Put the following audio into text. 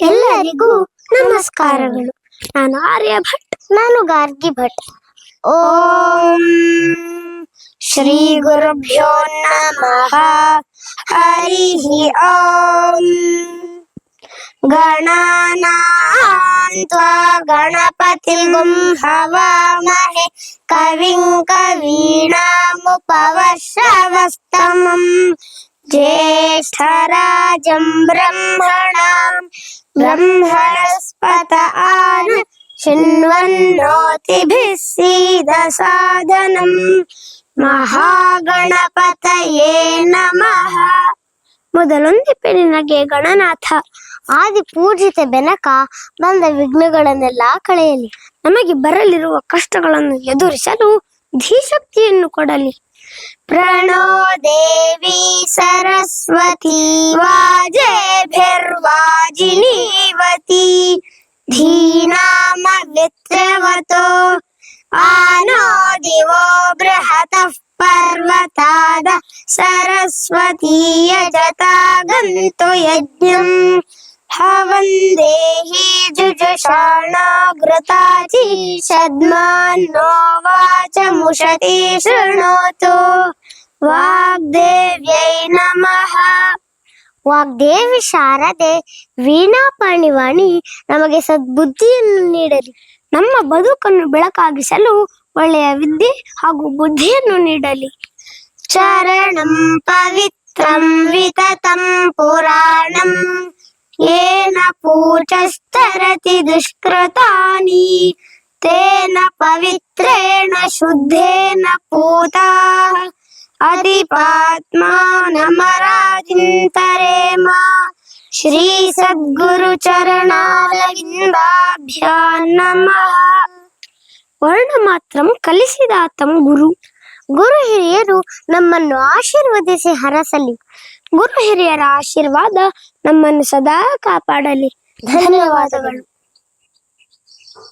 ಎಲ್ಲರಿಗೂ ನಮಸ್ಕಾರಗಳು ನಾನು ಆರ್ಯ ಭಟ್ ನಾನು ಗಾರ್ಗಿ ಭಟ್ ಓಂ ಶ್ರೀ ಗುರುಭ್ಯೋ ನಮಃ ಹರಿ ಓಂ ಗಣನಾನ್ತ್ವಾ ಗಣಪತಿಗುಂ ಹವಾಮಹೆ ಕವಿಂ ಕವೀಣಾಮುಪವಶ್ರವಸ್ತಮಂ ज्येष्ठराजं ब्रह्मणां ब्रह्मणस्पत आन शृण्वन्नोतिभिः सीदसादनम् ಮಹಾಗಣಪತಯೇ ನಮಃ ಮೊದಲೊಂದಿಪ್ಪೆ ನಿನಗೆ ಗಣನಾಥ ಆದಿ ಪೂಜಿತ ಬೆನಕ ಬಂದ ವಿಘ್ನಗಳನ್ನೆಲ್ಲ ಕಳೆಯಲಿ ನಮಗೆ ಬರಲಿರುವ ಕಷ್ಟಗಳನ್ನು ಎದುರಿಸಲು ಧೀಶಕ್ತಿಯನ್ನು ಕೊಡಲಿ ಪ್ರಣೋ ದೇವಿ सरस्वती वाजेभिर्वाजिनीवती धीनामवित्रवतो आनो दिवो बृहतः पर्वताद सरस्वती यजता गन्तु यज्ञम् ह वन्देहि जुजुषाणा घृताजिषद्मान्नो वाच मुशति शृणोतु। ವಾಗ್ದೇವ್ಯೈ ನಮಃ. ವಾಗ್ದೇವಿ ಶಾರದೆ ವೀಣಾ ಪಾಣಿವಾಣಿ ನಮಗೆ ಸದ್ಬುದ್ಧಿಯನ್ನು ನೀಡಲಿ. ನಮ್ಮ ಬದುಕನ್ನು ಬೆಳಕಾಗಿಸಲು ಒಳ್ಳೆಯ ವಿದ್ಯೆ ಹಾಗೂ ಬುದ್ಧಿಯನ್ನು ನೀಡಲಿ. ಚರಣಂ ಪವಿತ್ರಂ ವಿತತಂ ಪುರಾಣಂ. ಏನ ಪೂಜಸ್ತರತಿ ದುಷ್ಕೃತಾನಿ. ತೇನ ಪವಿತ್ರೇಣ ಶುದ್ಧೇನ ಪೂತಾ. शुद्धेन पूताः अधिपात्मानमराजिन्तरेम ಶ್ರೀಸದ್ಗುರುಚರಣಾರವಿಂದಾಭ್ಯಾಂ ನಮಃ ವರ್ಣ ಮಾತ್ರಂ ಕಲಿಸಿದಾತಂ ಗುರು ಗುರು ಹಿರಿಯರು ನಮ್ಮನ್ನು ಆಶೀರ್ವದಿಸಿ ಹರಸಲಿ ಗುರು ಹಿರಿಯರ ಆಶೀರ್ವಾದ ನಮ್ಮನ್ನು ಸದಾ ಕಾಪಾಡಲಿ ಧನ್ಯವಾದಗಳು